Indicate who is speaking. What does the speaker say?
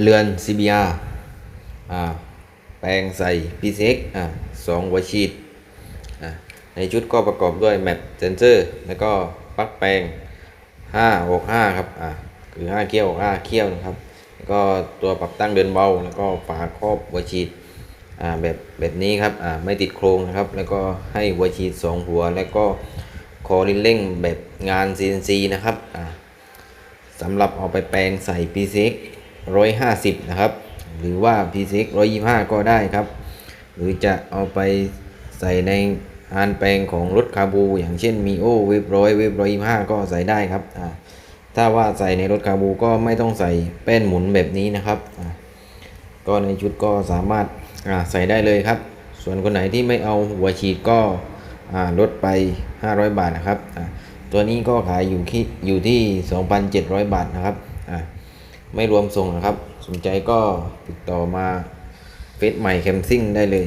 Speaker 1: เรือน CBR อ่าแปลงใส่ PCX อ่าสองหัวฉีดอ่าในชุดก็ประกอบด้วยแมปเซนเซอร์แล้วก็ปลั๊กแปลง 5 6 5 ครับอ่าคือ 5 เขี้ยว 5 เขี้ยวนะครับแล้วก็ตัวปรับตั้งเดินเบา แล้วก็ฝาครอบหัวฉีดอ่าแบบแบบนี้ครับอ่าไม่ติดโครงนะครับ แล้วก็ให้หัวฉีด 2 หัว แล้วก็คอลิ้นเร่งแบบงาน CNC นะครับอ่าสำหรับเอาไปแปลงใส่ PCX 150 นะครับ หรือว่า PCX 125 ก็ได้ครับ หรือจะเอาไปใส่ในอานแปลงของรถคาบู อย่างเช่นมีโอเวฟร้อยเวฟร้อยห้าก็ใส่ได้ครับถ้าว่าใส่ในรถคาบูก็ไม่ต้องใส่แป้นหมุนแบบนี้นะครับก็ในชุดก็สามารถใส่ได้เลยครับ ส่วนคนไหนที่ไม่เอาหัวฉีดก็ลดไป 500 บาทนะครับตัวนี้ก็ขายอยู่ที่อยู่ที่ 2,700 บาทนะครับอ่า ไม่รวมส่งนะครับ สนใจก็ติดต่อมาเฟซใหม่แคมซิ่งได้เลย